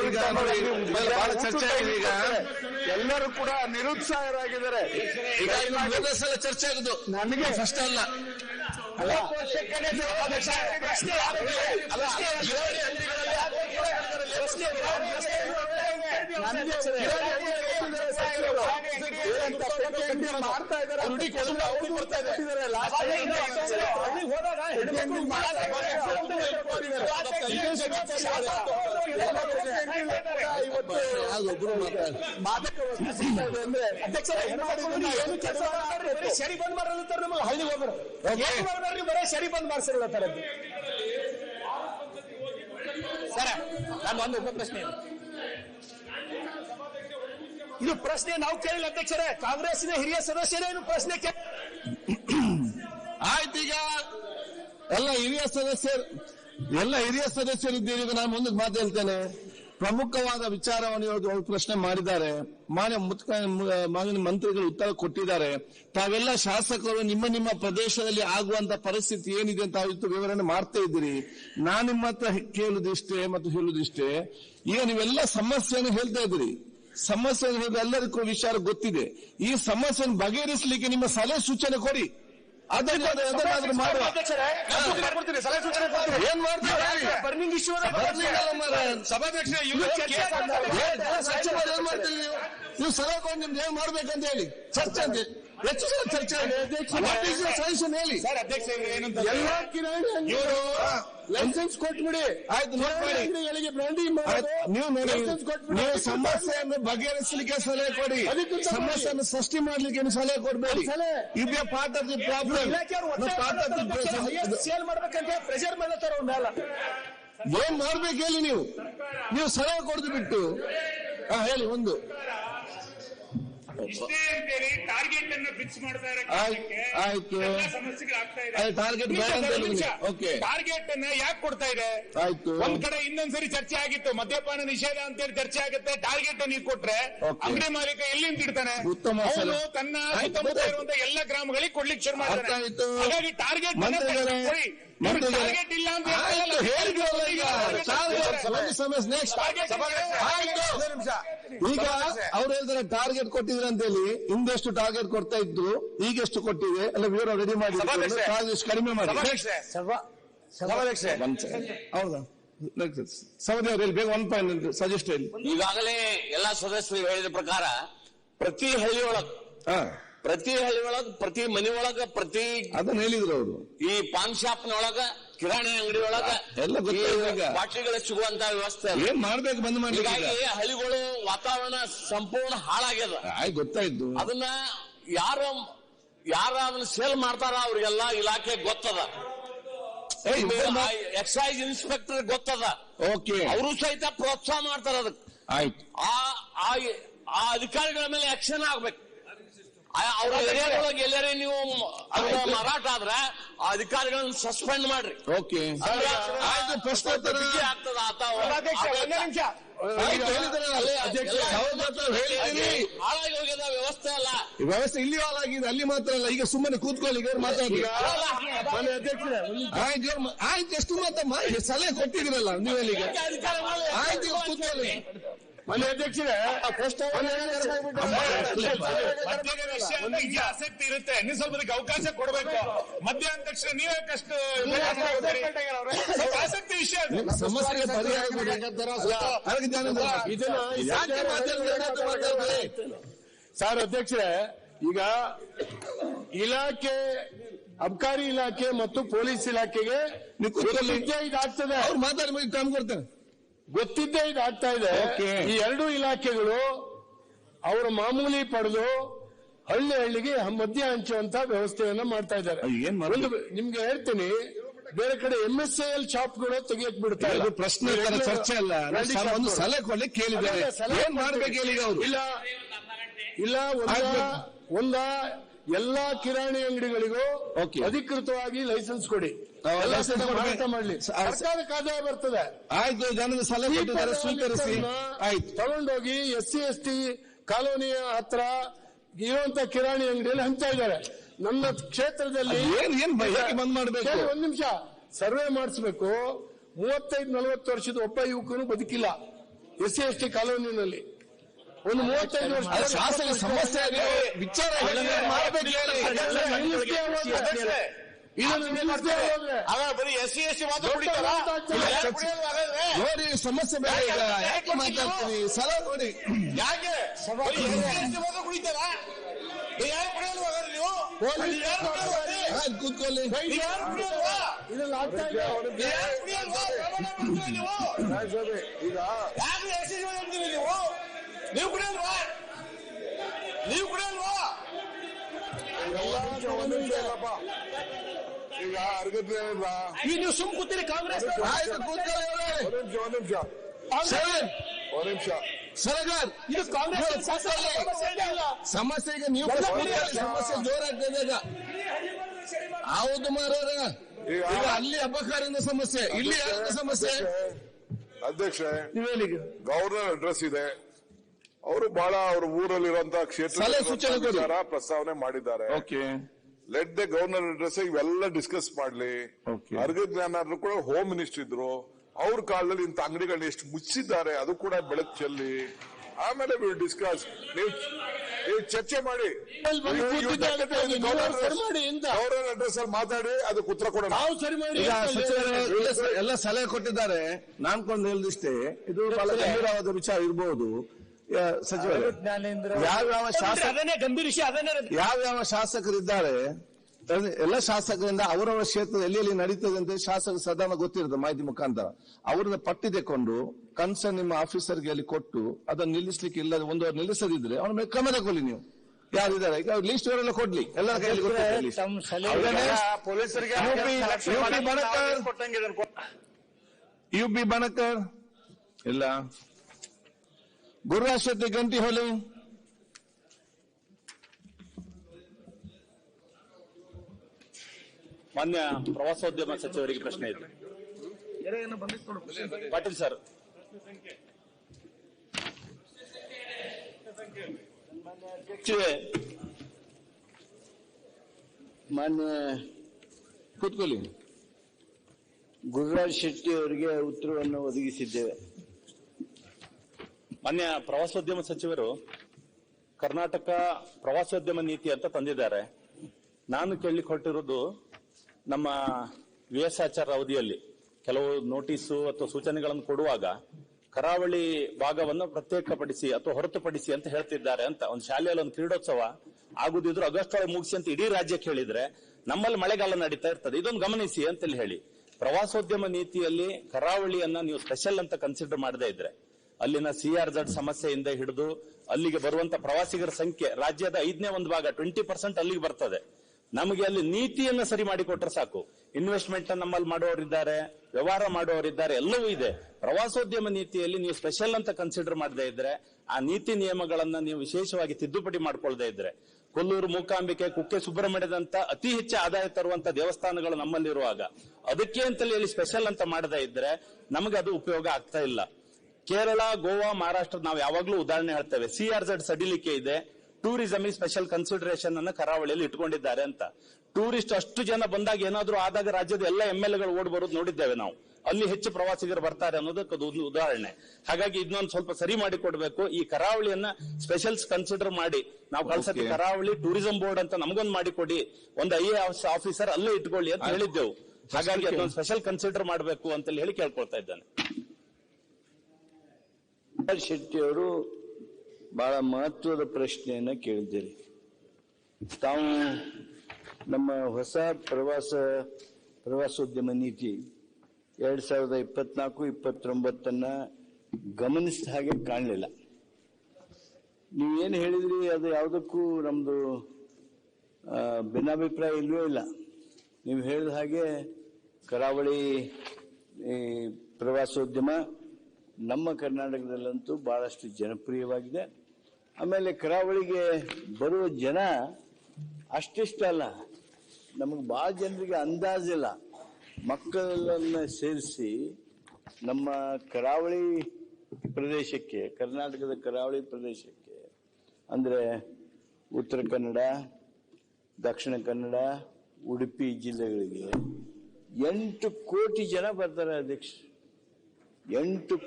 ಈಗ ಬಹಳ ಚರ್ಚೆ ಆಗಿದೆ ಈಗ. ಎಲ್ಲರೂ ಕೂಡ ನಿರುತ್ಸಾಹರಾಗಿದ್ದಾರೆ ಈಗ ಮೂರನೇ ಸಲ ಚರ್ಚೆ ಆಗುದು ನನಗೆ ಫಸ್ಟ್ ಅಲ್ಲ ಅಲ್ಲ ನನಗೆ ಮಾಡ್ತಾ ಇದ್ದಾರೆ ದುಡ್ಡಿ ಮಾತಾಡ ಅಂದ್ರೆ ಅಧ್ಯಕ್ಷರೇ ಏನು ಸರಿ ಬಂದ್ ಮಾಡಲತ್ತಾರ ನಮಗೆ ಹಳ್ಳಿ ಹೋಗ್ರು ಏನು ಬರೀ ಸರಿ ಬಂದ್ ಸರ ನಾನು ಉಪ ಪ್ರಶ್ನೆ ಇದು ಪ್ರಶ್ನೆ ನಾವು ಕೇಳಿಲ್ಲ ಅಧ್ಯಕ್ಷರೇ ಕಾಂಗ್ರೆಸ್ನ ಹಿರಿಯ ಸದಸ್ಯರೇ ಏನು ಪ್ರಶ್ನೆ ಕೇಳಿ ಆಯ್ತೀಗ ಎಲ್ಲ ಹಿರಿಯ ಸದಸ್ಯರು ಎಲ್ಲ ಹಿರಿಯ ಸದಸ್ಯರು ಇದ್ದೀರಿ ನಾನು ಮುಂದಕ್ಕೆ ಮಾತು ಹೇಳ್ತೇನೆ. ಪ್ರಮುಖವಾದ ವಿಚಾರವನ್ನು ಅವ್ರು ಪ್ರಶ್ನೆ ಮಾಡಿದ್ದಾರೆ. ಮಾನ್ಯ ಮಾನ್ಯ ಮಂತ್ರಿಗಳು ಉತ್ತರ ಕೊಟ್ಟಿದ್ದಾರೆ. ತಾವೆಲ್ಲ ಶಾಸಕರು, ನಿಮ್ಮ ನಿಮ್ಮ ಪ್ರದೇಶದಲ್ಲಿ ಆಗುವಂತ ಪರಿಸ್ಥಿತಿ ಏನಿದೆ ಅಂತ ಇವತ್ತು ವಿವರಣೆ ಮಾಡ್ತಾ ಇದ್ದೀರಿ. ನಾನು ನಿಮ್ಮ ಹತ್ರ ಕೇಳುದಿಷ್ಟೇ ಮತ್ತು ಹೇಳುದಿಷ್ಟೇ ಈಗ ನೀವೆಲ್ಲ ಸಮಸ್ಯೆಯನ್ನು ಹೇಳ್ತಾ ಇದ್ದೀರಿ. ಸಮಸ್ಯೆ ಎಲ್ಲರಿಗೂ ವಿಚಾರ ಗೊತ್ತಿದೆ. ಈ ಸಮಸ್ಯೆಯನ್ನು ಬಗೆಹರಿಸಲಿಕ್ಕೆ ನಿಮ್ಮ ಸಲಹೆ ಸೂಚನೆ ಕೊಡಿ. ಬರ್ನಿಂಗ್ ಇಶ್ಯೂ ಸಭಾಧ್ಯಕ್ಷ ಏನ್ ಮಾಡ್ತೀವಿ ನೀವು? ಸಲಹೆ ನಿಮ್ದು ಏನ್ ಮಾಡ್ಬೇಕಂತ ಹೇಳಿ. ಚರ್ಚೆ ಅಂತ ಹೆಚ್ಚು ಸಲ ಚರ್ಚೆ ಸಜೆಷನ್ ಹೇಳಿ? ಸರ್ ಅಧ್ಯಕ್ಷ ಏನಂತ ಎಲ್ಲಾ ಕಿರಾಣಿ ಲೈಸೆನ್ಸ್ ಕೊಟ್ಬಿಡಿ. ಆಯ್ತು ಮಾಡಿ. ಆಯ್ತು, ನೀವು ನೀವು ಸಮಸ್ಯೆಯನ್ನು ಬಗೆಹರಿಸಲಿಕ್ಕೆ ಸಲಹೆ ಕೊಡಿ. ಸಮಸ್ಯೆಯನ್ನು ಸೃಷ್ಟಿ ಮಾಡ್ಲಿಕ್ಕೆ ಸಲಹೆ ಕೊಡ್ಬೇಡಿ. ಇದು part of the problem part of the sale ಮಾಡ್ಬೇಕಂತ ಪ್ರೆಷರ್ ಮಾಡ್ಲತ್ತಾರ ಅವ್ರ ಮೇಲೆ. ಏನ್ ಮಾಡ್ಬೇಕು ಹೇಳಿ ನೀವು? ನೀವು ಸಲಹೆ ಕೊಡ್ದು ಬಿಟ್ಟು. ಹಾ ಹೇಳಿ ಒಂದು. ಇಷ್ಟೇ ಅಂತೇಳಿ ಟಾರ್ಗೆಟ್ ಅನ್ನ ಫಿಕ್ಸ್ ಮಾಡ್ತಾ ಆಯ್ತು, ಸಮಸ್ಯೆಗಳಾಗ್ತಾ ಇದೆ. ಟಾರ್ಗೆಟ್ ಟಾರ್ಗೆಟ್ ಅನ್ನ ಯಾಕೆ ಕೊಡ್ತಾ ಇದೆ? ಆಯ್ತು. ಒಂದ್ ಕಡೆ ಇನ್ನೊಂದ್ಸರಿ ಚರ್ಚೆ ಆಗಿತ್ತು ಮದ್ಯಪಾನ ನಿಷೇಧ ಅಂತೇಳಿ ಚರ್ಚೆ ಆಗುತ್ತೆ ಟಾರ್ಗೆಟ್ ನೀವು ಕೊಟ್ರೆ ಅಂಗಡಿ ಮಾಲೀಕ ಎಲ್ಲಿಂದ ಇಡ್ತಾನೆ ಉತ್ತಮ ಅವನು ತನ್ನ ಸುತ್ತಮುತ್ತ ಗೊತ್ತಾಯ್ತು. ಇರುವಂತ ಎಲ್ಲ ಗ್ರಾಮಗಳಿಗೆ ಕೊಡ್ಲಿಕ್ಕೆ ಶುರು ಮಾಡ್ತಾರೆ ಮಾಡ್ತಾನೆ. ಹಾಗಾಗಿ ಟಾರ್ಗೆಟ್ ಈಗ ಅವ್ರು ಹೇಳ್ತಾರೆ ಟಾರ್ಗೆಟ್ ಕೊಟ್ಟಿದ್ರೆ ಅಂತ ಹೇಳಿ ಹಿಂದೆಷ್ಟು ಟಾರ್ಗೆಟ್ ಕೊಡ್ತಾ ಇದ್ರು ಈಗ ಎಷ್ಟು ಕೊಟ್ಟಿದೆ ಎಲ್ಲ ವಿವರ ರೆಡಿ ಮಾಡಿ ಕಡಿಮೆ ಮಾಡಿ. ಹೌದಾ? ಸೌದಿ ಅವರಲ್ಲಿ ಬೇಗ ಒನ್ ಪಾಯಿಂಟ್ ಸಜೆಸ್ಟ್ ಈಗಾಗಲೇ ಎಲ್ಲಾ ಸದಸ್ಯರು ಹೇಳಿದ ಪ್ರಕಾರ ಪ್ರತಿ ಹಳ್ಳಿ ಒಳಗ್ ಹಾ. ಪ್ರತಿ ಹಳ್ಳಿ ಒಳಗ ಪ್ರತಿ ಮನೆ ಒಳಗ ಪ್ರತಿ ಅದನ್ನ ಹೇಳಿದ್ರು ಅವರು. ಈ ಪಾನ್ ಶಾಪ್ ನೊಳಗ ಕಿರಾಣಿ ಅಂಗಡಿ ಒಳಗ ಎಲ್ಲ. ಬಾಟ್ಲಿಗಳ ಸಿಗುವಂತ ವ್ಯವಸ್ಥೆ. ಏನ್ ಮಾಡ್ಬೇಕು ಬಂದ್ ಮಾಡಿ? ಹೀಗಾಗಿ ಹಳ್ಳಿಗಳು ವಾತಾವರಣ ಸಂಪೂರ್ಣ ಹಾಳಾಗ್ಯದ. ಆಯ್ತು ಗೊತ್ತಾಯ್ತು. ಅದನ್ನ ಯಾರು ಯಾರ ಅದನ್ನ ಸೇಲ್ ಮಾಡ್ತಾರ ಅವ್ರಿಗೆಲ್ಲ ಇಲಾಖೆ ಗೊತ್ತದ. ಎಕ್ಸೈಸ್ ಇನ್ಸ್ಪೆಕ್ಟರ್ ಗೊತ್ತದ. ಓಕೆ. ಅವರು ಸಹಿತ ಪ್ರೋತ್ಸಾಹ ಮಾಡ್ತಾರ ಅದಕ್ಕೆ. ಆಯ್ತು. ಆ ಆ ಆ ಅಧಿಕಾರಿಗಳ ಮೇಲೆ ಆಕ್ಷನ್ ಆಗ್ಬೇಕು. ಅವ್ರ ಏರಿಯಾದೊಳಗೆ ಎಲ್ಲರೇ ನೀವು ಅದನ್ನ ಮಾರಾಟ ಆದ್ರೆ ಆ ಅಧಿಕಾರಿಗಳನ್ನ ಸಸ್ಪೆಂಡ್ ಮಾಡ್ರಿ. ಓಕೆ. ಆಯ್ತು ಪ್ರಶ್ನೋತ್ತರ ಬಿಗಿ ಆಗ್ತದ ಆತ ನಿಮಿಷ. ಹಾಳಾಗಿ ಹೋಗ್ಯದ ವ್ಯವಸ್ಥೆ ಅಲ್ಲ. ಈ ವ್ಯವಸ್ಥೆ ಇಲ್ಲಿ ಹಾಳಾಗಿದೆ ಅಲ್ಲಿ ಮಾತ್ರ ಅಲ್ಲ. ಈಗ ಸುಮ್ಮನೆ ಕೂತ್ಕೊಳ್ಳಿ ಈಗ ಇವ್ರು ಮಾತಾಡಿ ಆಯ್ತು ಎಷ್ಟು ಮಾತಮ್ಮ ಸಲಹೆ ಕೊಟ್ಟಿದ್ರಲ್ಲ ನೀವಲ್ಲಿ ಅಲ್ಲಿಗೆ ಅಧಿಕಾರಿಗಳು ಆಯ್ತು ಕೂತ್ಕೊಳ್ಳಿ. ಮಾನ್ಯ ಅಧ್ಯಕ್ಷರೇ ಮದ್ಯದ ವಿಷಯ ಅಂದ್ರೆ ಆಸಕ್ತಿ ಇರುತ್ತೆ. ನೀವು ಸ್ವಲ್ಪ ಅದಕ್ಕೆ ಅವಕಾಶ ಕೊಡಬೇಕು. ಮಧ್ಯಾಹ್ನ ತಕ್ಷಣ ನೀವೇ ಕಷ್ಟ ಆಸಕ್ತಿ ವಿಷಯ. ಸಮಸ್ಯೆಗೆ ಪರಿಹಾರ ಸರ್ ಅಧ್ಯಕ್ಷರೇ ಈಗ ಇಲಾಖೆ ಅಬ್ಕಾರಿ ಇಲಾಖೆ ಮತ್ತು ಪೊಲೀಸ್ ಇಲಾಖೆಗೆ ಇದಾಗ್ತದೆ ಅವ್ರು ಮಾತಾಡಿ ಕಾಮ್ ಕೊಡ್ತೇನೆ. ಗೊತ್ತಿದ್ದೇ ಇದಾಗ್ತಾ ಇದೆ. ಈ ಎರಡು ಇಲಾಖೆಗಳು ಅವರ ಮಾಮೂಲಿ ಪಡೆದು ಹಳ್ಳಿ ಹಳ್ಳಿಗೆ ಮದ್ಯ ಹಂಚುವಂತ ವ್ಯವಸ್ಥೆಯನ್ನ ಮಾಡ್ತಾ ಇದ್ದಾರೆ. ನಿಮ್ಗೆ ಹೇಳ್ತೀನಿ ಬೇರೆ ಕಡೆ ಎಂ ಎಸ್ ಎಲ್ ಶಾಪ್ಗಳು ತೆಗಿಯಕ್ ಬಿಡ್ತಾ ಇಲ್ಲ. ಪ್ರಶ್ನೆ ಚರ್ಚೆ ಅಲ್ಲ. ಒಂದು. ಸಲಹೆ ಕೇಳಿದ್ದೇನೆ. ಏನ್ ಮಾಡ್ಬೇಕು ಹೇಳಿ ಈಗ ಅವರು? ಇಲ್ಲ ಇಲ್ಲ ಒಂದ ಎಲ್ಲಾ ಕಿರಾಣಿ ಅಂಗಡಿಗಳಿಗೂ. ಅಧಿಕೃತವಾಗಿ ಲೈಸೆನ್ಸ್ ಕೊಡಿ. ಮಾಡ್ಲಿ ಸರ್ಕಾರಕ್ಕೆ ಆದಾಯ ಬರ್ತದೆ ಆಯ್ತು ಜನದ ಸಲಹೆ ಕೊಟ್ಟಿದ್ದಾರೆ ಸ್ವೀಕರಿಸಿ ಆಯ್ತು ತಗೊಂಡೋಗಿ ಎಸ್ ಸಿ ಎಸ್ ಟಿ ಕಾಲೋನಿಯ ಹತ್ರ ಇರುವಂತ ಕಿರಾಣಿ ಅಂಗಡಿಯಲ್ಲಿ ಹಂಚ್ತಾ ಇದ್ದಾರೆ ನಮ್ಮ ಕ್ಷೇತ್ರದಲ್ಲಿ ಏನ್ ಏನ್ ಬಂದ್ ಮಾಡ್ಬೇಕು ಒಂದ್ ನಿಮಿಷ ಸರ್ವೆ ಮಾಡಿಸ್ಬೇಕು ಮೂವತ್ತೈದು ನಲವತ್ತು ವರ್ಷದ ಒಬ್ಬ ಯುವಕನು ಬದುಕಿಲ್ಲ ಎಸ್ ಸಿ ಎಸ್ ಟಿ ಕಾಲೋನಿನಲ್ಲಿ ಒಂದು ಮೂವತ್ತೈದು ವರ್ಷ ಶಾಸಕ ಸಮಸ್ಯೆ ವಿಚಾರ ಬರೀ ಎಸ್ ಸಿ ಎಸ್ ಸಿ ಮಾತ್ರ ನೋಡಿ ಸಮಸ್ಯೆ ಈಗ ಯಾಕೆ ಮಾತಾಡ್ತೀನಿ ಸಲ ನೋಡಿ. ಯಾಕೆ? ಮಾತ್ರ ಕುಡಿತಾರ ಯಾರು ಕುಡಿಯಲ್ವಾ ನೀವು? ಕೂತ್ಕೊಳ್ಳಿ. ಇದ್ರಲ್ಲಿ ಆಗ್ತಾ ನೀವು ಈಗ ಯಾರು ಎಸ್ ಸಿ ನೀವು? ನೀವು ಕುಡಿಯಲ್ವಾ ನೀವು ಕುಡಿಯಲ್ವಾ ಇಲ್ಲಪ್ಪ ಈಗ ಅರ್ಗದ್ರೆ ಈಗ ನೀವು ಸುಮ್ ಕೂತೀರಿ ಕಾಂಗ್ರೆಸ್? ಆಯ್ತು ಕೂತ್ಕೊಳ್ಳಿ ಅವ್ರೆ. ಒಂದ್ ನಿಮಿಷ ಒಂದ್ ನಿಮಿಷ. ಸರ್, ಒಂದ್ ನಿಮಿಷ. ಸರಗಾರ್ ಇದು ಕಾಂಗ್ರೆಸ್ ಸಮಸ್ಯೆ ಈಗ ನೀವು ಕೂತ್ಕೊಳ್ಳಿ. ಸಮಸ್ಯೆ ಜೋರಾಗ್ತದೆ ಈಗ. ಹೌದು ಮಾರಾರ ಈಗ ಈಗ ಅಲ್ಲಿ ಅಪಕಾರಿನ ಸಮಸ್ಯೆ ಇಲ್ಲಿ ಯಾರದ ಸಮಸ್ಯೆ? ಅಧ್ಯಕ್ಷ ಗವರ್ನರ್ ಅಡ್ರೆಸ್ ಇದೆ. ಅವರು ಬಹಳ ಅವ್ರ ಊರಲ್ಲಿರುವಂತಹ ಕ್ಷೇತ್ರ ಸಲಹೆ ಸೂಚನೆ ಕೊಡಿ. ಪ್ರಸ್ತಾವನೆ ಮಾಡಿದ್ದಾರೆ. Okay. Let the governor address ಇವೆಲ್ಲ ಡಿಸ್ಕಸ್ ಮಾಡ್ಲಿ. ಅರ್ಗ ಜ್ಞಾನಾದ್ರು ಕೂಡ ಹೋಮ್ ಮಿನಿಸ್ಟರ್ ಇದ್ರು. ಅವ್ರ ಕಾಲದಲ್ಲಿ ಇಂಥ ಅಂಗಡಿಗಳನ್ನ ಎಷ್ಟು ಮುಚ್ಚಿದ್ದಾರೆ ಅದು ಕೂಡ ಬೆಳಕ್ ಚೆಲ್ಲಿ. ಆಮೇಲೆ ಡಿಸ್ಕಸ್ ನೀವು ನೀವು ಚರ್ಚೆ ಮಾಡಿ. ಗವರ್ನರ್ ಅಡ್ರೆಸ್ ಅಲ್ಲಿ ಮಾತಾಡಿ ಅದಕ್ಕೆ ಉತ್ತರ ಕೊಡೋಣ. ನಾವು ಸರಿ ಮಾಡಿ ಈಗ ಸಚಿವರು ಎಲ್ಲ ಸಲಹೆ ಕೊಟ್ಟಿದ್ದಾರೆ. ನಾನ್ಕೊಂಡು ಹೇಳಿದಿಷ್ಟೇ ಇದು ಬಹಳ ಗಂಭೀರವಾದ ವಿಚಾರ ಇರಬಹುದು ಸಚಿವರು ಯಾವ್ಯಾವ ಶಾಸಕ ಗಂಭೀರ ವಿಷಯ ಯಾವ್ಯಾವ ಶಾಸಕರಿದ್ದಾರೆ? ಎಲ್ಲ ಶಾಸಕರಿಂದ ಅವರವರ ಕ್ಷೇತ್ರ ಎಲ್ಲಿ ಎಲ್ಲಿ ನಡೀತದೆ ಅಂತ ಶಾಸಕ ಸದನ ಗೊತ್ತಿರುತ್ತೆ ಮಾಹಿತಿ ಮುಖಾಂತರ. ಅವ್ರನ್ನ ಪಟ್ಟಿ ತೆಕೊಂಡು ಕನ್ಸರ್ನ್ ನಿಮ್ಮ ಆಫೀಸರ್ಗೆ ಅಲ್ಲಿ ಕೊಟ್ಟು ಅದನ್ನ ನಿಲ್ಲಿಸ್ಲಿಕ್ಕೆ ಇಲ್ಲ ಒಂದು ವಾರ ನಿಲ್ಲಿಸದಿದ್ರೆ ಅವ್ರ ಮೇಲೆ ಕ್ರಮ ತಗೊಳ್ಳಿ ನೀವು. ಯಾರಿದ್ದಾರೆ? ಈಗ ಲೀಸ್ಟ್ ಅವರೆಲ್ಲ ಕೊಡ್ಲಿ. ಎಲ್ಲರ ಕೈಯಲ್ಲಿ ಯು ಬಿ ಬಣಕರ್. ಇಲ್ಲ. ಶೆಟ್ಟಿ ಗಂಟಿ ಹೊಲಿ. ಮಾನ್ಯ ಪ್ರವಾಸೋದ್ಯಮ ಸಚಿವರಿಗೆ ಪ್ರಶ್ನೆ ಇದೆ. ಪಾಟೀಲ್ ಸರ್. ಮಾನ್ಯ ಕೂತ್ಕೊಳ್ಳಿ. ಗುರುರಾಜ್ ಶೆಟ್ಟಿ ಅವರಿಗೆ ಉತ್ತರವನ್ನು ಒದಗಿಸಿದ್ದೇವೆ. ಮಾನ್ಯ ಪ್ರವಾಸೋದ್ಯಮ ಸಚಿವರು ಕರ್ನಾಟಕ ಪ್ರವಾಸೋದ್ಯಮ ನೀತಿ ಅಂತ ತಂದಿದ್ದಾರೆ. ನಾನು ಕೇಳಲಿಕ್ಕೆ ಹೊರಟಿರೋದು ನಮ್ಮ ವಿ ಎಸ್ ಆಚಾರ ಅವಧಿಯಲ್ಲಿ ಕೆಲವು ನೋಟಿಸು ಅಥವಾ ಸೂಚನೆಗಳನ್ನು ಕೊಡುವಾಗ ಕರಾವಳಿ ಭಾಗವನ್ನು ಪ್ರತ್ಯೇಕಪಡಿಸಿ ಅಥವಾ ಹೊರತುಪಡಿಸಿ ಅಂತ ಹೇಳ್ತಿದ್ದಾರೆ ಅಂತ ಒಂದು ಶಾಲೆಯಲ್ಲಿ ಒಂದು ಕ್ರೀಡೋತ್ಸವ ಆಗುದಿದ್ರು ಆಗಸ್ಟ್ ಒಳಗೆ ಮುಗಿಸಿ ಅಂತ ಇಡೀ ರಾಜ್ಯಕ್ಕೆ ಹೇಳಿದ್ರೆ ನಮ್ಮಲ್ಲಿ ಮಳೆಗಾಲ ನಡೀತಾ ಇರ್ತದೆ. ಇದೊಂದು ಗಮನಿಸಿ ಅಂತೇಳಿ ಹೇಳಿ. ಪ್ರವಾಸೋದ್ಯಮ ನೀತಿಯಲ್ಲಿ ಕರಾವಳಿಯನ್ನ ನೀವು ಸ್ಪೆಷಲ್ ಅಂತ ಕನ್ಸಿಡರ್ ಮಾಡದೇ ಇದ್ರೆ ಅಲ್ಲಿನ ಸಿಆರ್ ಜಡ್ ಸಮಸ್ಯೆಯಿಂದ ಹಿಡಿದು ಅಲ್ಲಿಗೆ ಬರುವಂತ ಪ್ರವಾಸಿಗರ ಸಂಖ್ಯೆ ರಾಜ್ಯದ ಐದನೇ ಒಂದು ಭಾಗ ಟ್ವೆಂಟಿ ಪರ್ಸೆಂಟ್ ಅಲ್ಲಿಗೆ ಬರ್ತದೆ. ನಮಗೆ ಅಲ್ಲಿ ನೀತಿಯನ್ನ ಸರಿ ಮಾಡಿಕೊಟ್ರೆ ಸಾಕು. ಇನ್ವೆಸ್ಟ್ಮೆಂಟ್ ನಮ್ಮಲ್ಲಿ ಮಾಡುವವರಿದ್ದಾರೆ ವ್ಯವಹಾರ ಮಾಡುವವರಿದ್ದಾರೆ ಎಲ್ಲವೂ ಇದೆ. ಪ್ರವಾಸೋದ್ಯಮ ನೀತಿಯಲ್ಲಿ ನೀವು ಸ್ಪೆಷಲ್ ಅಂತ ಕನ್ಸಿಡರ್ ಮಾಡದೇ ಇದ್ರೆ, ಆ ನೀತಿ ನಿಯಮಗಳನ್ನ ನೀವು ವಿಶೇಷವಾಗಿ ತಿದ್ದುಪಡಿ ಮಾಡ್ಕೊಳ್ದೇ ಇದ್ರೆ, ಕೊಲ್ಲೂರು, ಮೂಕಾಂಬಿಕೆ, ಕುಕ್ಕೆ ಸುಬ್ರಹ್ಮಣ್ಯದಂತ ಅತಿ ಹೆಚ್ಚು ಆದಾಯ ತರುವಂತ ದೇವಸ್ಥಾನಗಳು ನಮ್ಮಲ್ಲಿರುವಾಗ, ಅದಕ್ಕೆ ಅಂತಲೇ ಸ್ಪೆಷಲ್ ಅಂತ ಮಾಡದೇ ಇದ್ರೆ ನಮಗೆ ಅದು ಉಪಯೋಗ ಆಗ್ತಾ ಇಲ್ಲ. ಕೇರಳ ಗೋವಾ ಮಹಾರಾಷ್ಟ್ರ ನಾವು ಯಾವಾಗ್ಲೂ ಉದಾಹರಣೆ ಹೇಳ್ತೇವೆ. ಸಿಆರ್ ಜೆಡ್ ಸಡಿಲಿಕೆ ಇದೆ. ಟೂರಿಸಂ ಸ್ಪೆಷಲ್ ಕನ್ಸಿಡರೇಷನ್ ಅನ್ನ ಕರಾವಳಿಯಲ್ಲಿ ಇಟ್ಕೊಂಡಿದ್ದಾರೆ ಅಂತ. ಟೂರಿಸ್ಟ್ ಅಷ್ಟು ಜನ ಬಂದಾಗ ಏನಾದ್ರೂ ಆದಾಗ ರಾಜ್ಯದ ಎಲ್ಲ ಎಂ ಎಲ್ ಎಗಳು ಓಡ್ ಬರೋದು ನೋಡಿದ್ದೇವೆ ನಾವು. ಅಲ್ಲಿ ಹೆಚ್ಚು ಪ್ರವಾಸಿಗರು ಬರ್ತಾರೆ ಅನ್ನೋದಕ್ಕೆ ಅದೊಂದು ಒಂದು ಉದಾಹರಣೆ. ಹಾಗಾಗಿ ಇದನ್ನೊಂದು ಸ್ವಲ್ಪ ಸರಿ ಮಾಡಿ ಕೊಡ್ಬೇಕು ಈ ಕರಾವಳಿಯನ್ನ ಸ್ಪೆಷಲ್ಸ್ ಕನ್ಸಿಡರ್ ಮಾಡಿ. ನಾವು ಕಳ್ಸಕ್ಕೆ ಕರಾವಳಿ ಟೂರಿಸಂ ಬೋರ್ಡ್ ಅಂತ ನಮಗೊಂದು ಮಾಡಿಕೊಡಿ. ಒಂದು ಐ ಎ ಆಫೀಸರ್ ಅಲ್ಲೇ ಇಟ್ಕೊಳ್ಳಿ ಅಂತ ಹೇಳಿದ್ದೆವು. ಹಾಗಾಗಿ ಅದೊಂದು ಸ್ಪೆಷಲ್ ಕನ್ಸಿಡರ್ ಮಾಡಬೇಕು ಅಂತ ಹೇಳಿ ಕೇಳ್ಕೊಳ್ತಾ ಇದ್ದೇನೆ. ಗುರುರಾಜ್ ಶೆಟ್ಟಿ ಅವರು ಬಹಳ ಮಹತ್ವದ ಪ್ರಶ್ನೆಯನ್ನ ಕೇಳಿದ್ದೀರಿ. ತಾವು ನಮ್ಮ ಹೊಸ ಪ್ರವಾಸ ಪ್ರವಾಸೋದ್ಯಮ ನೀತಿ ಎರಡ್ ಸಾವಿರದ ಇಪ್ಪತ್ನಾಲ್ಕು ಇಪ್ಪತ್ತೊಂಬತ್ತನ್ನ ಗಮನಿಸಿದ ಹಾಗೆ ಕಾಣಲಿಲ್ಲ. ನೀವು ಏನು ಹೇಳಿದ್ರಿ ಅದು ಯಾವುದಕ್ಕೂ ನಮ್ದು ಆ, ಭಿನ್ನಾಭಿಪ್ರಾಯ ಇಲ್ವೇ ಇಲ್ಲ. ನೀವು ಹೇಳಿದ ಹಾಗೆ ಕರಾವಳಿ ಪ್ರವಾಸೋದ್ಯಮ ನಮ್ಮ ಕರ್ನಾಟಕದಲ್ಲಂತೂ ಬಹಳಷ್ಟು ಜನಪ್ರಿಯವಾಗಿದೆ. ಆಮೇಲೆ ಕರಾವಳಿಗೆ ಬರುವ ಜನ ಅಷ್ಟಿಷ್ಟ ಅಲ್ಲ. ನಮಗೆ ಬಹಳ ಜನರಿಗೆ ಅಂದಾಜಿಲ್ಲ ಮಕ್ಕಳನ್ನ ಸೇರಿಸಿ ನಮ್ಮ ಕರಾವಳಿ ಪ್ರದೇಶಕ್ಕೆ, ಕರ್ನಾಟಕದ ಕರಾವಳಿ ಪ್ರದೇಶಕ್ಕೆ, ಅಂದರೆ ಉತ್ತರ ಕನ್ನಡ, ದಕ್ಷಿಣ ಕನ್ನಡ, ಉಡುಪಿ ಜಿಲ್ಲೆಗಳಿಗೆ ಎಂಟು ಕೋಟಿ ಜನ ಬರ್ತಾರೆ ಅಧ್ಯಕ್ಷ. ಎಂಟು